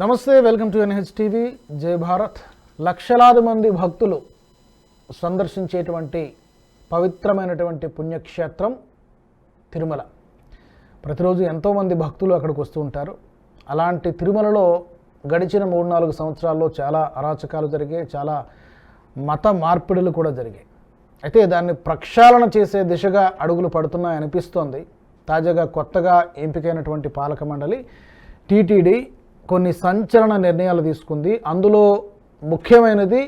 నమస్తే welcome to NH TV జై భారత్. లక్షలాది మంది భక్తులు సందర్శించేటువంటి పవిత్రమైనటువంటి పుణ్యక్షేత్రం తిరుమల. ప్రతిరోజు ఎంతోమంది భక్తులు అక్కడికి వస్తూ ఉంటారు. అలాంటి తిరుమలలో గడిచిన మూడు నాలుగు సంవత్సరాల్లో చాలా అరాచకాలు జరిగాయి చాలా మత మార్పిడులు కూడా జరిగాయి. అయితే దాన్ని ప్రక్షాళన చేసే దిశగా అడుగులు పడుతున్నాయి అనిపిస్తోంది తాజాగా కొత్తగా ఎంపికైనటువంటి పాలక మండలి టీటీడీ కొన్ని సంచలన నిర్ణయాలు తీసుకుంది. అందులో ముఖ్యమైనది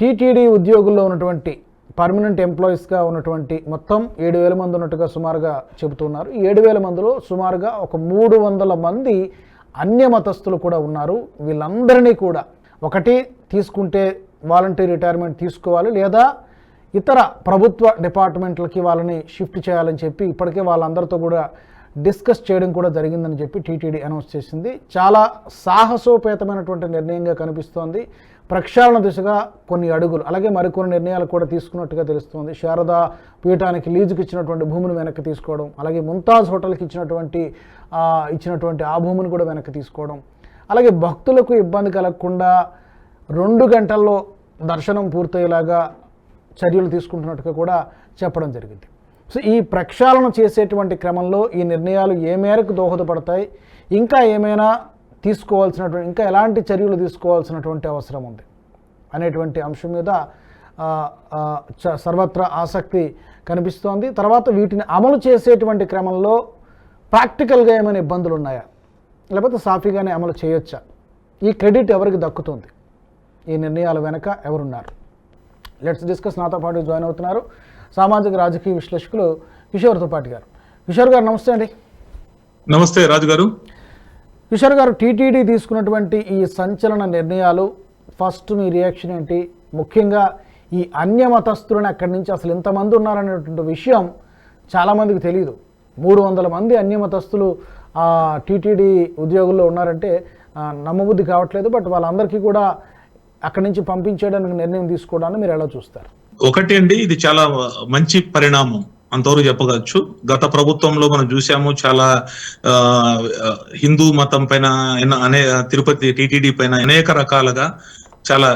టీటీడీ ఉద్యోగుల్లో ఉన్నటువంటి పర్మనెంట్ ఎంప్లాయీస్గా ఉన్నటువంటి మొత్తం ఏడు వేల మంది ఉన్నట్టుగా సుమారుగా చెబుతున్నారు. ఏడు వేల మందిలో సుమారుగా ఒక మూడు వందల మంది అన్య మతస్థులు కూడా ఉన్నారు. వీళ్ళందరినీ కూడా ఒకటి తీసుకుంటే వాలంటీర్ రిటైర్మెంట్ తీసుకోవాలి లేదా ఇతర ప్రభుత్వ డిపార్ట్మెంట్లకి వాళ్ళని షిఫ్ట్ చేయాలని చెప్పి ఇప్పటికే వాళ్ళందరితో కూడా డిస్కస్ చేయడం కూడా జరిగిందని చెప్పి టీటీడీ అనౌన్స్ చేసింది. చాలా సాహసోపేతమైనటువంటి నిర్ణయంగా కనిపిస్తోంది. ప్రక్షాళన దిశగా కొన్ని అడుగులు అలాగే మరికొన్ని నిర్ణయాలు కూడా తీసుకున్నట్టుగా తెలుస్తోంది. శారదా పీఠానికి లీజుకి ఇచ్చినటువంటి భూమిని వెనక్కి తీసుకోవడం అలాగే ముంతాజ్ హోటల్కి ఇచ్చినటువంటి ఇచ్చినటువంటి ఆ భూమిని కూడా వెనక్కి తీసుకోవడం అలాగే భక్తులకు ఇబ్బంది కలగకుండా రెండు గంటల్లో దర్శనం పూర్తయ్యేలాగా చర్యలు తీసుకుంటున్నట్టుగా కూడా చెప్పడం జరిగింది. సో ఈ ప్రక్షాళన చేసేటువంటి క్రమంలో ఈ నిర్ణయాలు ఏ మేరకు దోహదపడతాయి ఇంకా ఏమైనా తీసుకోవాల్సినటువంటి ఇంకా ఎలాంటి చర్యలు తీసుకోవాల్సినటువంటి అవసరం ఉంది అనేటువంటి అంశం మీద సర్వత్రా ఆసక్తి కనిపిస్తోంది. తర్వాత వీటిని అమలు చేసేటువంటి క్రమంలో ప్రాక్టికల్గా ఏమైనా ఇబ్బందులు ఉన్నాయా? లేకపోతే సాఫీగానే అమలు చేయొచ్చా? ఈ క్రెడిట్ ఎవరికి దక్కుతుంది? ఈ నిర్ణయాల వెనక ఎవరున్నారు? లెట్స్ డిస్కస్ నాతో పాటు జాయిన్ అవుతున్నారు సామాజిక రాజకీయ విశ్లేషకులు కిషోర్తో పాటు గారు కిషోర్ గారు నమస్తే అండి. నమస్తే రాజు గారు. కిషోర్ గారు టీటీడీ తీసుకున్నటువంటి ఈ సంచలన నిర్ణయాలు ఫస్ట్ మీ రియాక్షన్ ఏంటి? ముఖ్యంగా ఈ అన్య మతస్థులను అక్కడి నుంచి అసలు ఎంతమంది ఉన్నారనేటువంటి విషయం చాలామందికి తెలియదు మూడు వందల మంది అన్య మతస్థులు ఆ టీటీడీ ఉద్యోగుల్లో ఉన్నారంటే నమ్మబుద్ధి కావట్లేదు బట్ వాళ్ళందరికీ కూడా అక్కడి నుంచి పంపించేయడానికి నిర్ణయం తీసుకోవడాన్ని మీరు ఎలా చూస్తారు? ఒకటి అండి ఇది చాలా మంచి పరిణామం. అంతవరకు చెప్పగచ్చు గత ప్రభుత్వంలో మనం చూసాము చాలా హిందూ మతం పైన అనే తిరుపతి టిటిడి పైన అనేక రకాలుగా చాలా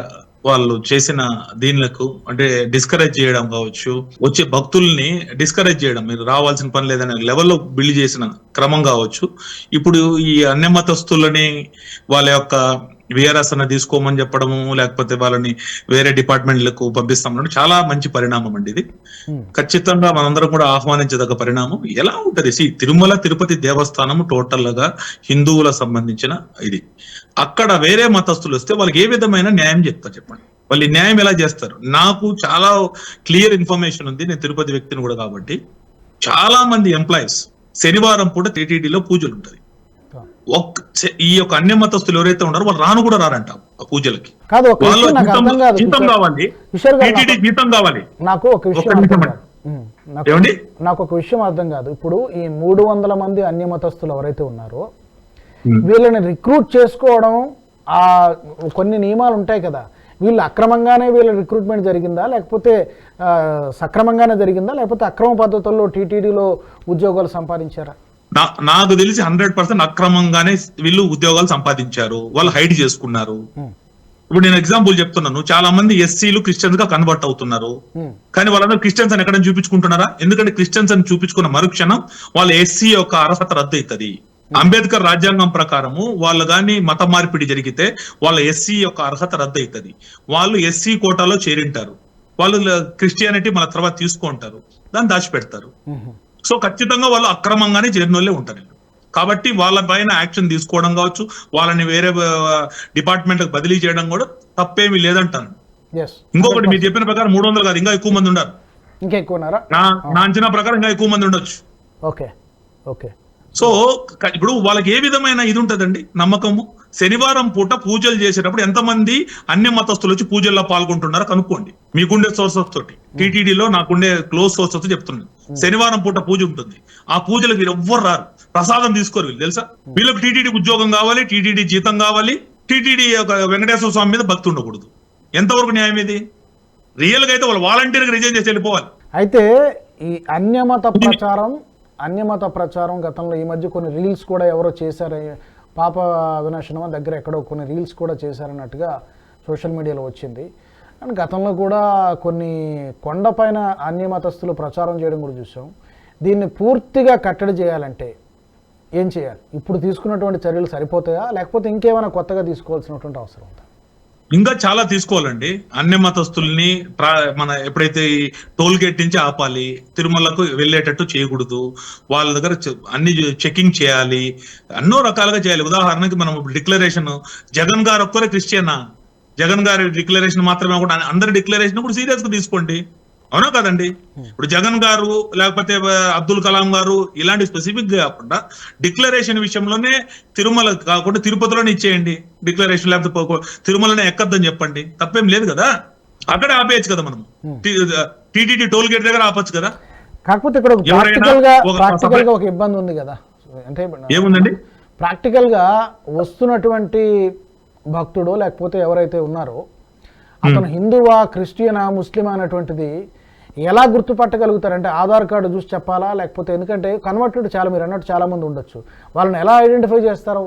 వాళ్ళు చేసిన దీనిలకు అంటే డిస్కరేజ్ చేయడం కావచ్చు వచ్చే భక్తుల్ని డిస్కరేజ్ చేయడం మీరు రావాల్సిన పని లేదనే లెవెల్లో బిల్డ్ చేసిన క్రమం కావచ్చు. ఇప్పుడు ఈ అన్య మతస్థులని వాళ్ళ యొక్క విఆర్ఎస్ అన్న తీసుకోమని చెప్పడము లేకపోతే వాళ్ళని వేరే డిపార్ట్మెంట్లకు పంపిస్తామని చాలా మంచి పరిణామం అండి ఇది. Hmm. ఖచ్చితంగా మనందరం కూడా ఆహ్వానించదగ్గ పరిణామం. ఎలా ఉంటది? సి తిరుమల తిరుపతి దేవస్థానం టోటల్గా హిందువుల సంబంధించిన ఇది. అక్కడ వేరే మతస్థులు వస్తే వాళ్ళకి ఏ విధమైన న్యాయం చెప్తారు చెప్పండి. వాళ్ళు న్యాయం ఎలా చేస్తారు? నాకు చాలా క్లియర్ ఇన్ఫర్మేషన్ ఉంది. నేను తిరుపతి వ్యక్తిని కూడా కాబట్టి. చాలా మంది ఎంప్లాయీస్ శనివారం పూట టీటీడీలో పూజలు చె- ఈ యొక్క అన్య మతస్థులు ఎవరైతే ఉన్నారో వాళ్ళు రాను కూడా రారంట పూజలకి. కాదు జీతం. కావాలి. జీతం కావాలి. నాకు ఒక విషయం నాకు ఏమండి? నాకు ఒక విషయం అర్థం కాదు. ఇప్పుడు ఈ మూడు వందల మంది అన్యమతస్తులు ఎవరైతే ఉన్నారో. వీళ్ళని రిక్రూట్ చేసుకోవడం ఆ కొన్ని నియమాలు ఉంటాయి కదా. వీళ్ళు అక్రమంగానే వీళ్ళ రిక్రూట్మెంట్ జరిగిందా? లేకపోతే సక్రమంగానే జరిగిందా? లేకపోతే అక్రమ పద్ధతుల్లో టీటీడీలో ఉద్యోగాలు సంపాదించారా? నాకు తెలిసి హండ్రెడ్ పర్సెంట్ అక్రమంగానే వీళ్ళు ఉద్యోగాలు సంపాదించారు వాళ్ళు హైడ్ చేసుకున్నారు. ఉమ్, ఇప్పుడు నేను ఎగ్జాంపుల్ చెప్తున్నాను. చాలా మంది ఎస్సీలు క్రిస్టియన్స్గా కన్వర్ట్ అవుతున్నారు. ఉమ్, కానీ వాళ్ళందరూ క్రిస్టియన్స్ అని ఎక్కడ చూపించుకుంటున్నారా? ఎందుకంటే క్రిస్టియన్స్ అని చూపించుకున్న మరుక్షణం వాళ్ళ ఎస్సీ యొక్క అర్హత రద్దు అవుతుంది అంబేద్కర్ రాజ్యాంగం ప్రకారము వాళ్ళు గాని మత మార్పిడి జరిగితే వాళ్ళ ఎస్సీ యొక్క అర్హత రద్దు అవుతుంది వాళ్ళు ఎస్సీ కోటాలో చేరింటారు. వాళ్ళు క్రిస్టియానిటీ మన తర్వాత తీసుకుంటారు. దాన్ని దాచిపెడతారు. సో ఖచ్చితంగా వాళ్ళు అక్రమంగానే చేరిన వాళ్ళే ఉంటారు. కాబట్టి వాళ్ళ పైన యాక్షన్ తీసుకోవడం కావచ్చు వాళ్ళని వేరే డిపార్ట్మెంట్ బదిలీ చేయడం కూడా తప్పేమీ లేదంటాను. ఇంకొకటి మీరు చెప్పిన ప్రకారం మూడు వందలు కాదు ఇంకా ఎక్కువ మంది ఉన్నారు. ఇంకా ఎక్కువ ఉన్నారా? నా అంచనా ప్రకారం ఇంకా ఎక్కువ మంది ఉండొచ్చు. ఓకే. ఓకే. సో ఇప్పుడు వాళ్ళకి ఏ విధమైన ఇది ఉంటదండి? నమ్మకము? శనివారం పూట పూజలు చేసేటప్పుడు ఎంతమంది అన్య మతస్థులు వచ్చి పూజల్లో పాల్గొంటున్నారో కనుక్కోండి. మీకుండే సోర్సెస్ తోటి. టీటీడీలో నాకుండే క్లోజ్ సోర్సెస్ చెప్తున్నాను. శనివారం పూట పూజ ఉంటుంది. ఆ పూజలకు వీళ్ళు ఎవ్వరు రారు. ప్రసాదం తీసుకోరు వీళ్ళు తెలుసా? వీళ్ళకి టీటీడీ ఉద్యోగం కావాలి టీటీడీ జీతం కావాలి. టీటీడీ ఒక వెంకటేశ్వర స్వామి మీద భక్తి ఉండకూడదు. ఎంతవరకు న్యాయం ఇది? రియల్గా అయితే వాళ్ళు వాలంటీర్గా రిజైన్ చేసి వెళ్ళిపోవాలి. అయితే ఈ అన్యమత ప్రచారం అన్యమత ప్రచారం గతంలో ఈ మధ్య కొన్ని రీల్స్ కూడా ఎవరో చేశారు. పాప వినాశనం దగ్గర ఎక్కడో కొన్ని రీల్స్ కూడా చేశారన్నట్టుగా సోషల్ మీడియాలో వచ్చింది. అండ్ గతంలో కూడా కొన్ని కొండపైన అన్యమతస్తులు ప్రచారం చేయడం కూడా చూసాం. దీన్ని పూర్తిగా కట్టడి చేయాలంటే ఏం చేయాలి? ఇప్పుడు తీసుకున్నటువంటి చర్యలు సరిపోతాయా? లేకపోతే ఇంకేమైనా కొత్తగా తీసుకోవాల్సినటువంటి అవసరం ఉందా? ఇంకా చాలా తీసుకోవాలండి. అన్ని మతస్థుల్ని మన ఎప్పుడైతే ఈ టోల్ గేట్ నుంచి ఆపాలి తిరుమలకు వెళ్ళేటట్టు చేయకూడదు. వాళ్ళ దగ్గర అన్ని చెకింగ్ చేయాలి. ఎన్నో రకాలుగా చేయాలి. ఉదాహరణకి మనం డిక్లరేషన్ జగన్ గారు ఒక్కరే క్రిస్టియనా? జగన్ గారి డిక్లరేషన్ మాత్రమే కూడా అందరి డిక్లరేషన్ కూడా సీరియస్గా తీసుకోండి. అవునా కదండి? ఇప్పుడు జగన్ గారు లేకపోతే అబ్దుల్ కలాం గారు ఇలాంటి స్పెసిఫిక్గా కాకుండా డిక్లరేషన్ విషయంలోనే తిరుమల కాకుండా తిరుపతిలోనే ఇచ్చేయండి. డిక్లరేషన్ లేకపోతే తిరుమలనే ఎక్కద్దని చెప్పండి. తప్పేం లేదు కదా? అక్కడే ఆపేయచ్చు కదా మనం టీటీడీ టోల్ గేట్ దగ్గర ఆపొచ్చు కదా? కాకపోతే ఇక్కడ ప్రాక్టికల్గా ఒక- ప్రాక్టికల్గా ఒక ఇబ్బంది ఉంది కదా? అంటే ఏముందండి? ప్రాక్టికల్గా వస్తున్నటువంటి భక్తుడు లేకపోతే ఎవరైతే ఉన్నారో అతను హిందువా క్రిస్టియనా ముస్లిం అనేటువంటిది ఎలా గుర్తుపట్టగలుగుతారంటే ఆధార్ కార్డు చూసి చెప్పాలా? లేకపోతే ఎందుకంటే కన్వర్టెడ్ చాలా మీరు అన్నట్టు చాలా మంది ఉండొచ్చు. వాళ్ళని ఎలా ఐడెంటిఫై చేస్తారు?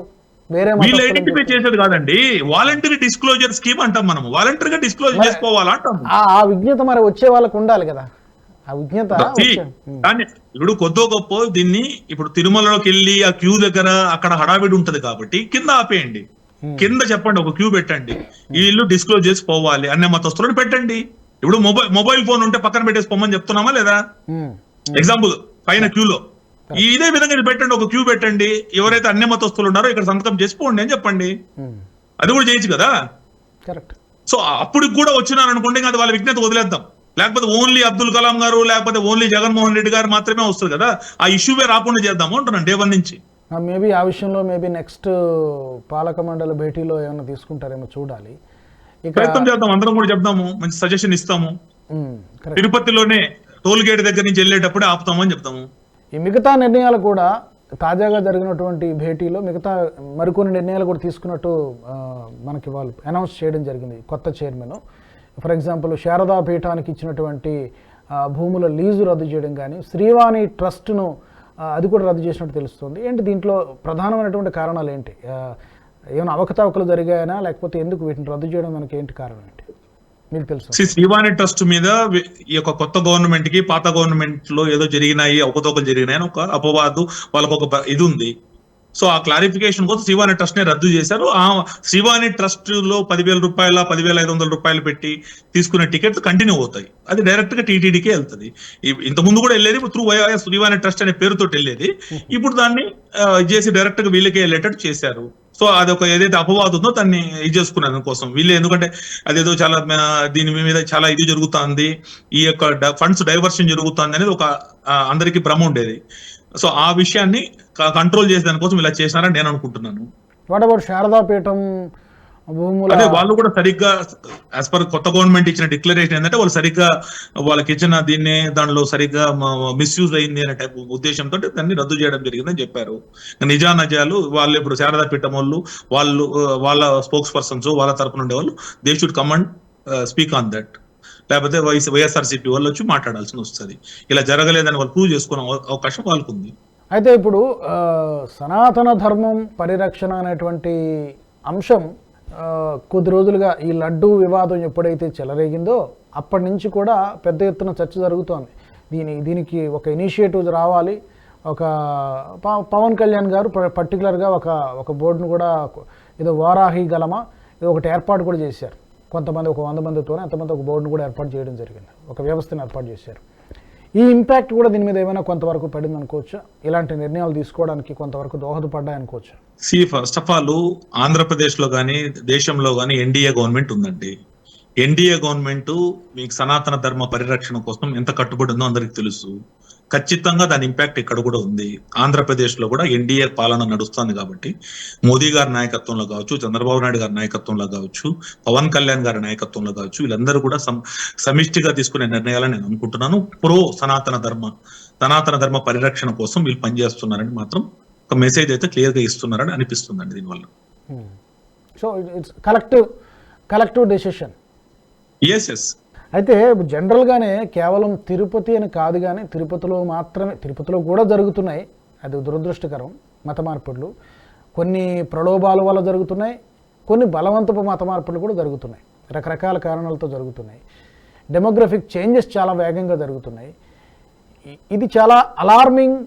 వేరే వీళ్ళు ఐడెంటిఫై చేసేది కాదండి. వాలంటరీ డిస్క్లోజర్ స్కీమ్ అంటాం మనం వాలంటరీగా డిస్క్లోజ్ చేసుకోవాలా అంటాం. ఆ విజ్ఞత మరి వచ్చే వాళ్ళకు ఉండాలి కదా. ఆ విజ్ఞత ఇప్పుడు కొద్దో గొప్ప దీన్ని ఇప్పుడు తిరుమలలోకి వెళ్ళి ఆ క్యూ దగ్గర అక్కడ హడావిడి ఉంటది కాబట్టి కింద ఆపేయండి. కింద చెప్పండి ఒక క్యూ పెట్టండి. వీళ్ళు డిస్క్లోజ్ చేసి పోవాలి అన్ని మతస్థులను పెట్టండి. ఇప్పుడు మొబైల్ మొబైల్ ఫోన్ ఉంటే పక్కన పెట్టేసి పొమ్మని చెప్తున్నామా లేదా? ఎగ్జాంపుల్ పైన క్యూలో. ఇదే విధంగా ఇది పెట్టండి ఒక క్యూ పెట్టండి. ఎవరైతే అన్ని మతస్థులు ఉన్నారో ఇక్కడ సంతకం చేసుకోండి అని చెప్పండి. అది కూడా చేయొచ్చు కదా? కరెక్ట్ సో అప్పుడు కూడా వచ్చినారు అనుకోండి అది వాళ్ళ విజ్ఞత వదిలేద్దాం. లేకపోతే ఓన్లీ అబ్దుల్ కలాం గారు లేకపోతే ఓన్లీ జగన్మోహన్ రెడ్డి గారు మాత్రమే వస్తుంది కదా? ఆ ఇష్యూవే రాకుండా చేద్దాము అంటున్నాను డే వన్ నుంచి. మేబీ ఆ విషయంలో మేబీ నెక్స్ట్ పాలక మండలి భేటీలో ఏమైనా తీసుకుంటారేమో చూడాలి. ప్రయత్నం చేద్దాం అందరం కూడా చెప్దాము మంచి సజెషన్ ఇస్తాము. తిరుపతిలోనే టోల్ గేట్ దగ్గర నుంచి వెళ్ళేటప్పుడే ఆపుతాము అని చెప్తాము. ఈ మిగతా నిర్ణయాలు కూడా తాజాగా జరిగినటువంటి భేటీలో మిగతా మరికొన్ని నిర్ణయాలు కూడా తీసుకున్నట్టు మనకి వాళ్ళు అనౌన్స్ చేయడం జరిగింది కొత్త చైర్మన్ ఫర్ ఎగ్జాంపుల్ శారదా పీఠానికి ఇచ్చినటువంటి భూముల లీజు రద్దు చేయడం కానీ శ్రీవాణి ట్రస్ట్ను అది కూడా రద్దు చేసినట్టు తెలుస్తుంది. ఏంటి దీంట్లో ప్రధానమైనటువంటి కారణాలు ఏంటి? ఏమైనా అవకతవకలు జరిగాయనా? లేకపోతే ఎందుకు వీటిని రద్దు చేయడం మనకి ఏంటి కారణం ఏంటి? మీకు తెలుసు. శ్రీ శ్రీవాణి ట్రస్ట్ మీద ఈ యొక్క కొత్త గవర్నమెంట్కి పాత గవర్నమెంట్లో ఏదో జరిగినాయి అవకతవకలు జరిగినాయి అని ఒక అపవాదు వాళ్ళకు ఒక ఇది ఉంది. సో ఆ క్లారిఫికేషన్ కోసం శ్రీవాణి ట్రస్ట్ని రద్దు చేశారు. ఆ శ్రీవాణి ట్రస్ట్లో పదివేల రూపాయల పదివేల ఐదు వందల రూపాయలు పెట్టి తీసుకునే టికెట్స్ కంటిన్యూ అవుతాయి. అది డైరెక్ట్గా టీటీడీకే వెళ్తుంది. ముందు కూడా వెళ్ళేది త్రూ వైఎస్ శ్రీవాణి ట్రస్ట్ అనే పేరుతో వెళ్ళేది. ఇప్పుడు దాన్ని చేసి డైరెక్ట్గా వీళ్ళకే వెళ్ళేటట్టు చేశారు. సో అది ఒక ఏదైతే అపవాదు ఉందో దాన్ని ఇది చేసుకున్నారు కోసం వీళ్ళు ఎందుకంటే అదేదో చాలా దీని మీద చాలా ఇది జరుగుతుంది. ఈ యొక్క ఫండ్స్ డైవర్షన్ జరుగుతుంది అనేది ఒక అందరికీ భ్రమ ఉండేది. సో ఆ విషయాన్ని కంట్రోల్ చేసే దానికోసం ఇలా చేసినారని నేను అనుకుంటున్నాను. వాట్ అబౌట్ శారదా పీఠం అదే వాళ్ళు కూడా సరిగ్గా యాజ్ పర్ కొత్త గవర్నమెంట్ ఇచ్చిన డిక్లరేషన్ ఏంటంటే వాళ్ళు సరిగ్గా వాళ్ళకి ఇచ్చిన దీన్ని దానిలో సరిగ్గా మిస్యూజ్ అయింది అనే టైప్ ఉద్దేశంతో దాన్ని రద్దు చేయడం జరిగిందని చెప్పారు. నిజా నజాలు వాళ్ళు ఇప్పుడు శారదా పీఠం వాళ్ళు వాళ్ళు వాళ్ళ స్పోక్స్ పర్సన్స్ వాళ్ళ తరపున ఉండే వాళ్ళు they should come and speak on that లేకపోతే వైఎస్ వైఎస్ఆర్సీపీ వాళ్ళు వచ్చి మాట్లాడాల్సి వస్తుంది. ఇలా జరగలేదని వాళ్ళు ప్రూవ్ చేసుకునే అవ- అవకాశం వాళ్ళకు ఉంది అయితే ఇప్పుడు ఆ, సనాతన ధర్మం పరిరక్షణ అనేటువంటి అంశం కొద్ది రోజులుగా ఈ లడ్డూ వివాదం ఎప్పుడైతే చెలరేగిందో అప్పటి నుంచి కూడా పెద్ద ఎత్తున చర్చ జరుగుతోంది. దీని దీనికి ఒక ఇనిషియేటివ్ రావాలి. ఒక పవన్ కళ్యాణ్ గారు పర్టికులర్గా ఒక ఒక బోర్డును కూడా ఏదో వారాహి గలమా ఇది ఒకటి ఏర్పాటు కూడా చేశారు. కొంతమంది ఒక వంద మందితోనే ఎంతమంది ఒక బోర్డును కూడా ఏర్పాటు చేయడం జరిగింది. ఒక వ్యవస్థను ఏర్పాటు చేశారు. ఈ ఇంపాక్ట్ కూడా దీని మీద ఏమైనా కొంతవరకు పడింది అనుకోవచ్చా ఇలాంటి నిర్ణయాలు తీసుకోవడానికి కొంతవరకు దోహదపడ్డాయి అనుకోవచ్చా సి ఫస్ట్ ఆఫ్ ఆల్ ఆంధ్రప్రదేశ్లో కానీ దేశంలో కానీ ఎన్డీఏ గవర్నమెంట్ ఉందండి. ఎన్డీఏ గవర్నమెంట్ మీకు సనాతన ధర్మ పరిరక్షణ కోసం ఎంత కట్టుబడి ఉందో అందరికి తెలుసు. ఖచ్చితంగా దాని ఇంపాక్ట్ ఇక్కడ కూడా ఉంది. ఆంధ్రప్రదేశ్లో కూడా ఎన్డీఏ పాలన నడుస్తుంది కాబట్టి మోదీ గారి నాయకత్వంలో కావచ్చు చంద్రబాబు నాయుడు గారి నాయకత్వంలో కావచ్చు పవన్ కళ్యాణ్ గారి నాయకత్వంలో కావచ్చు వీళ్ళందరూ కూడా సమ్- సమిష్టిగా తీసుకునే నిర్ణయాలని నేను అనుకుంటున్నాను. ప్రో సనాతన ధర్మ సనాతన ధర్మ పరిరక్షణ కోసం వీళ్ళు పనిచేస్తున్నారని మాత్రం ఒక మెసేజ్ అయితే క్లియర్గా ఇస్తున్నారని అనిపిస్తుందండి దీనివల్ల. So it's collective collective decision yes yes అయితే జనరల్గానే కేవలం తిరుపతి అని కాదు కానీ తిరుపతిలో మాత్రమే తిరుపతిలో కూడా జరుగుతున్నాయి. అది దురదృష్టకరం మత మార్పిడులు కొన్ని ప్రలోభాల వల్ల జరుగుతున్నాయి కొన్ని బలవంతపు మత మార్పులు కూడా జరుగుతున్నాయి. రకరకాల కారణాలతో జరుగుతున్నాయి. డెమోగ్రఫిక్ చేంజెస్ చాలా వేగంగా జరుగుతున్నాయి. ఇది చాలా అలార్మింగ్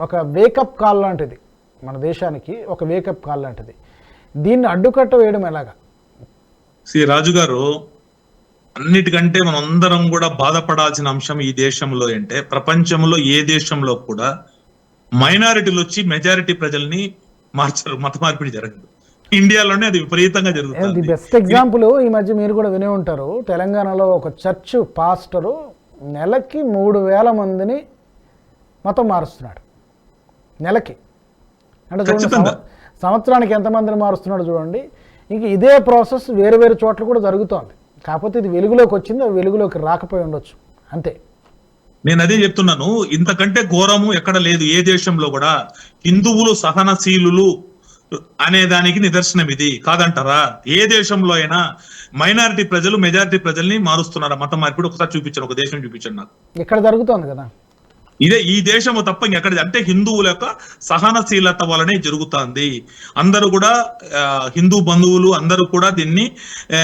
ఒక వేకప్ కాల్ లాంటిది. మన దేశానికి ఒక వేకప్ కాల్ లాంటిది. దీన్ని అడ్డుకట్ట వేయడం ఎలాగా? శ్రీ రాజు గారు అన్నిటికంటే మనం అందరం కూడా బాధపడాల్సిన అంశం ఈ దేశంలో అంటే ప్రపంచంలో ఏ దేశంలో కూడా మైనారిటీలు వచ్చి మెజారిటీ ప్రజల్ని మార్చరు మత మార్పిడి జరగదు. ఇండియాలోనే అది విపరీతంగా జరుగుతుంది. బెస్ట్ ఎగ్జాంపుల్ ఈ మధ్య మీరు కూడా వినే ఉంటారు తెలంగాణలో ఒక చర్చ్ పాస్టరు నెలకి మూడు వేల మందిని మతం మారుస్తున్నాడు. నెలకి. అంటే చూడండి సంవత్సరానికి ఎంతమందిని మారుస్తున్నాడు చూడండి ఇంక ఇదే ప్రాసెస్ వేరు వేరు చోట్ల కూడా జరుగుతోంది. కాకపోతే ఇది వెలుగులోకి వచ్చింది అది వెలుగులోకి రాకపోయి ఉండొచ్చు. అంతే. నేను అదే చెప్తున్నాను ఇంతకంటే ఘోరము ఎక్కడ లేదు ఏ దేశంలో కూడా హిందువులు సహనశీలులు అనే దానికి నిదర్శనం ఇది. కాదంటారా? ఏ దేశంలో అయినా మైనారిటీ ప్రజలు మెజారిటీ ప్రజల్ని మారుస్తున్నారా? మత మార్పిడి ఒకసారి చూపించాను ఒక దేశం చూపించండి నాకు. ఇక్కడ జరుగుతోంది కదా. ఇదే ఈ దేశము తప్ప ఇంకెక్కడ అంటే హిందువుల యొక్క సహనశీలత వలనే జరుగుతుంది. అందరూ కూడా ఆ, హిందూ బంధువులు అందరూ కూడా దీన్ని ఆ,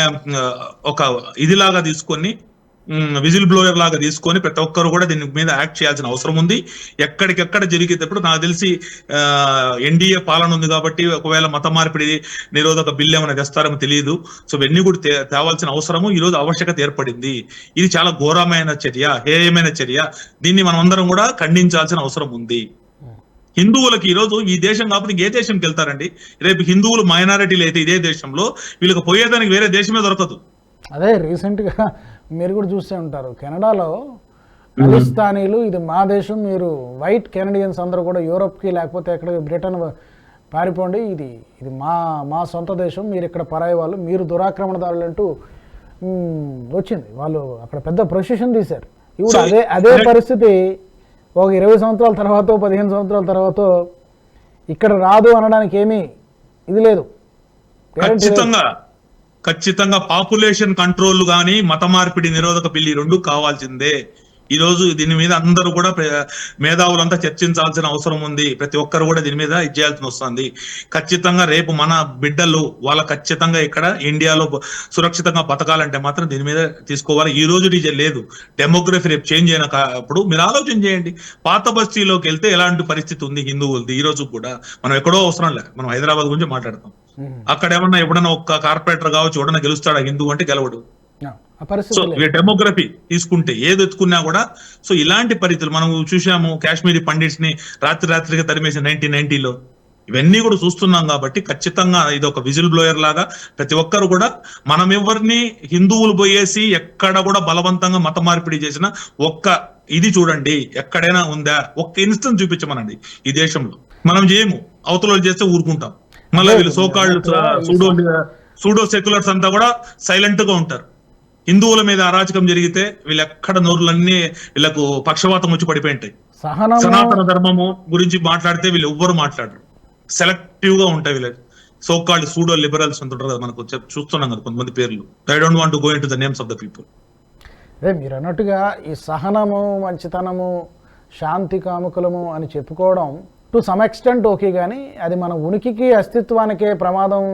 ఒక ఇదిలాగా తీసుకొని విజిల్ బ్లోయర్ లాగా తీసుకొని ప్రతి ఒక్కరు కూడా దీని మీద యాక్ట్ చేయాల్సిన అవసరం ఉంది. ఎక్కడికెక్కడ జరిగేటప్పుడు నాకు తెలిసి ఎన్డీఏ పాలన ఉంది కాబట్టి ఒకవేళ మత మార్పిడి నిరోధక బిల్లు ఏమైనా తెస్తారేమో తెలియదు. సో ఇవన్నీ కూడా తేవాల్సిన అవసరము. ఈ రోజు ఆవశ్యకత ఏర్పడింది. ఇది చాలా ఘోరమైన చర్య హేయమైన చర్య. దీన్ని మనం అందరం కూడా ఖండించాల్సిన అవసరం ఉంది. హిందువులకి ఈ రోజు ఈ దేశం కాకపోతే ఏ దేశంకి వెళ్తారండి. రేపు హిందువులు మైనారిటీలు అయితే ఇదే దేశంలో వీళ్ళకి పోయేదానికి వేరే దేశమే దొరకదు. అదే రీసెంట్గా మీరు కూడా చూసే ఉంటారు కెనడాలో ఖలిస్తానీలు ఇది మా దేశం మీరు వైట్ కెనడియన్స్ అందరూ కూడా యూరోప్కి లేకపోతే ఎక్కడ బ్రిటన్ పారిపోండి ఇది ఇది మా మా సొంత దేశం మీరు ఇక్కడ పరాయి వాళ్ళు మీరు దురాక్రమణదారులు అంటూ వచ్చింది వాళ్ళు అక్కడ పెద్ద ప్రొసెషన్ తీశారు ఇప్పుడు అదే అదే. పరిస్థితి ఒక ఇరవై సంవత్సరాల తర్వాత పదిహేను సంవత్సరాల తర్వాత ఇక్కడ రాదు అనడానికి ఏమీ ఇది లేదు. ఖచ్చితంగా ఖచ్చితంగా పాపులేషన్ కంట్రోల్ కానీ మత మార్పిడి నిరోధక బిల్లు రెండు కావాల్సిందే. ఈ రోజు దీని మీద అందరూ కూడా మేధావులంతా చర్చించాల్సిన అవసరం ఉంది. ప్రతి ఒక్కరు కూడా దీని మీద ఇది చేయాల్సి వస్తుంది. ఖచ్చితంగా రేపు మన బిడ్డలు వాళ్ళ ఖచ్చితంగా ఇక్కడ ఇండియాలో సురక్షితంగా బతకాలంటే మాత్రం దీని మీద తీసుకోవాలి. ఈ రోజు డీజే లేదు. డెమోగ్రఫీ రేపు చేంజ్ అయిన కా- అప్పుడు మీరు ఆలోచన చేయండి. పాత బస్తీలోకి వెళ్తే ఎలాంటి పరిస్థితి ఉంది హిందువులది? ఈ రోజు కూడా మనం ఎక్కడో అవసరం లేదు మనం హైదరాబాద్ గురించి మాట్లాడతాం. అక్కడ ఏమన్నా ఎప్పుడన్నా ఒక్క కార్పొరేటర్ కావచ్చు ఎవడన్నా గెలుస్తాడా? హిందూ అంటే గెలవడు. సో డెమోగ్రఫీ తీసుకుంటే ఏది ఎత్తుకున్నా కూడా సో ఇలాంటి పరిస్థితులు మనం చూసాము కాశ్మీరీ పండిట్స్ని రాత్రి రాత్రిగా తరిమేసి నైన్టీన్ నైన్టీలో ఇవన్నీ కూడా చూస్తున్నాం కాబట్టి ఖచ్చితంగా ఇది ఒక విజిల్ బ్లోయర్ లాగా ప్రతి ఒక్కరు కూడా మనం ఎవరిని హిందువులు పోయేసి ఎక్కడ కూడా బలవంతంగా మత మార్పిడి చేసిన ఒక్క ఇది చూడండి ఎక్కడైనా ఉందా? ఒక్క ఇన్స్టెన్స్ చూపించమనండి ఈ దేశంలో. మనం చేయము. అవతల చేస్తే ఊరుకుంటాం. మళ్ళీ వీళ్ళు సోకాళ్ళు సూడో సూడో సెక్యులర్స్ అంతా కూడా సైలెంట్గా ఉంటారు. హిందువుల మీద అరాచకం జరిగితే వీళ్ళు ఎక్కడ నోరులన్నీ వీళ్ళకు పక్షవాతం వచ్చి పడిపోయి ఉంటాయి సహనము సనాతన ధర్మము గురించి మాట్లాడితే వీళ్ళు ఎవ్వరు మాట్లాడరు. సెలెక్టివ్గా ఉంటాయి వీళ్ళు. సోకాల్డ్ సూడో లిబరల్స్ అంటుంటారు కదా మనకు చూస్తున్నాం కదా కొంతమంది పేర్లు. I don't want go into the names of the people అదే మీరు అన్నట్టుగా ఈ సహనము మంచితనము శాంతి కాముకులము అని చెప్పుకోవడం టు సమ్ ఎక్స్టెంట్ ఓకే కానీ అది మన ఉనికికి అస్తిత్వానికే ప్రమాదం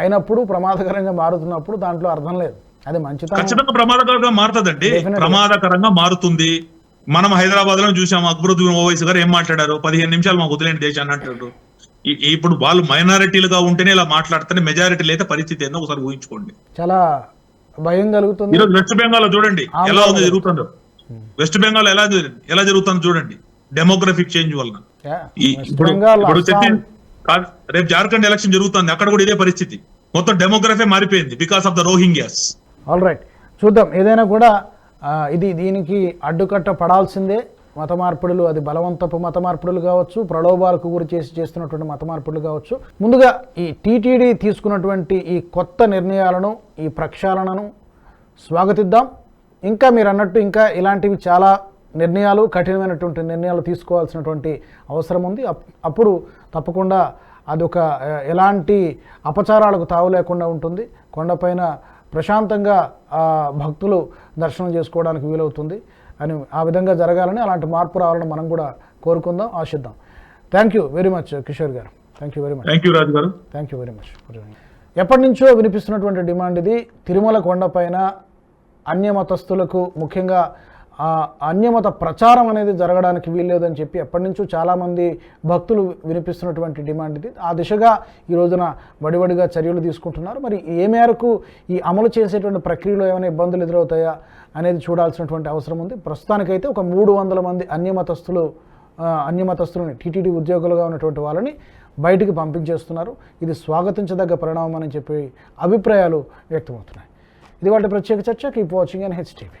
అయినప్పుడు ప్రమాదకరంగా మారుతున్నప్పుడు దాంట్లో అర్థం లేదు. అది మంచితనం ఖచ్చితంగా ప్రమాదకరంగా మారుతుందండి. ప్రమాదకరంగా మారుతుంది. మనం హైదరాబాద్లో చూసాము అక్బరుద్దీన్ ఓవైసీ గారు ఏం మాట్లాడారు? పదిహేను నిమిషాలు మాకు వదిలేండి దేశాన్ని అంటారు ఇప్పుడు వాళ్ళు మైనారిటీలుగా ఉంటేనే ఇలా మాట్లాడితేనే మెజారిటీ అయితే పరిస్థితి ఏందో ఒకసారి ఊహించుకోండి. చాలా భయం కలుగుతుంది. ఈరోజు వెస్ట్ బెంగాల్ చూడండి ఎలా ఉంది జరుగుతుందో. వెస్ట్ బెంగాల్ ఎలా ఎలా జరుగుతుందో చూడండి. డెమోగ్రఫిక్ చేంజ్ వలన. ఇప్పుడు ఇప్పుడు రేపు జార్ఖండ్ ఎలక్షన్ జరుగుతుంది అక్కడ కూడా ఇదే పరిస్థితి. మొత్తం డెమోగ్రఫీ మారిపోయింది because of the Rohingyas all right చూద్దాం ఏదైనా కూడా ఇది దీనికి అడ్డుకట్ట పడాల్సిందే. మత మార్పిడులు అది బలవంతపు మత మార్పిడులు కావచ్చు ప్రలోభాలకు గురి చేసి చేస్తున్నటువంటి మత మార్పిడులు కావచ్చు. ముందుగా ఈ టీటీడీ తీసుకున్నటువంటి ఈ కొత్త నిర్ణయాలను ఈ ప్రక్షాళనను స్వాగతిద్దాం. ఇంకా మీరు అన్నట్టు ఇంకా ఇలాంటివి చాలా నిర్ణయాలు కఠినమైనటువంటి నిర్ణయాలు తీసుకోవాల్సినటువంటి అవసరం ఉంది. అప్- అప్పుడు తప్పకుండా అదొక ఎలాంటి అపచారాలకు తావు లేకుండా ఉంటుంది. కొండపైన ప్రశాంతంగా భక్తులు దర్శనం చేసుకోవడానికి వీలవుతుంది అని ఆ విధంగా జరగాలని అలాంటి మార్పు రావాలని మనం కూడా కోరుకుందాం ఆశిద్దాం. Thank you very much Kishore garu. Thank you very much thank you Raju garu. Thank you very much ఎప్పటి నుంచో వినిపిస్తున్నటువంటి డిమాండ్ ఇది. తిరుమల కొండపైన అన్యమతస్థులకు ముఖ్యంగా ఆ అన్యమత ప్రచారం అనేది జరగడానికి వీల్లేదని చెప్పి ఎప్పటి నుంచో చాలామంది భక్తులు వినిపిస్తున్నటువంటి డిమాండ్ ఇది. ఆ దిశగా ఈ రోజున వడివడిగా చర్యలు తీసుకుంటున్నారు. మరి ఏ మేరకు ఈ అమలు చేసేటువంటి ప్రక్రియలో ఏమైనా ఇబ్బందులు ఎదురవుతాయా అనేది చూడాల్సినటువంటి అవసరం ఉంది. ప్రస్తుతానికైతే ఒక మూడు వందల మంది అన్యమతస్తులు అన్యమతస్తులని టీటీడీ ఉద్యోగులుగా ఉన్నటువంటి వాళ్ళని బయటికి పంపించేస్తున్నారు. ఇది స్వాగతించదగ్గ పరిణామం అని చెప్పి అభిప్రాయాలు వ్యక్తమవుతున్నాయి. ఇది వాటి ప్రత్యేక చర్చ. Keep watching and HTV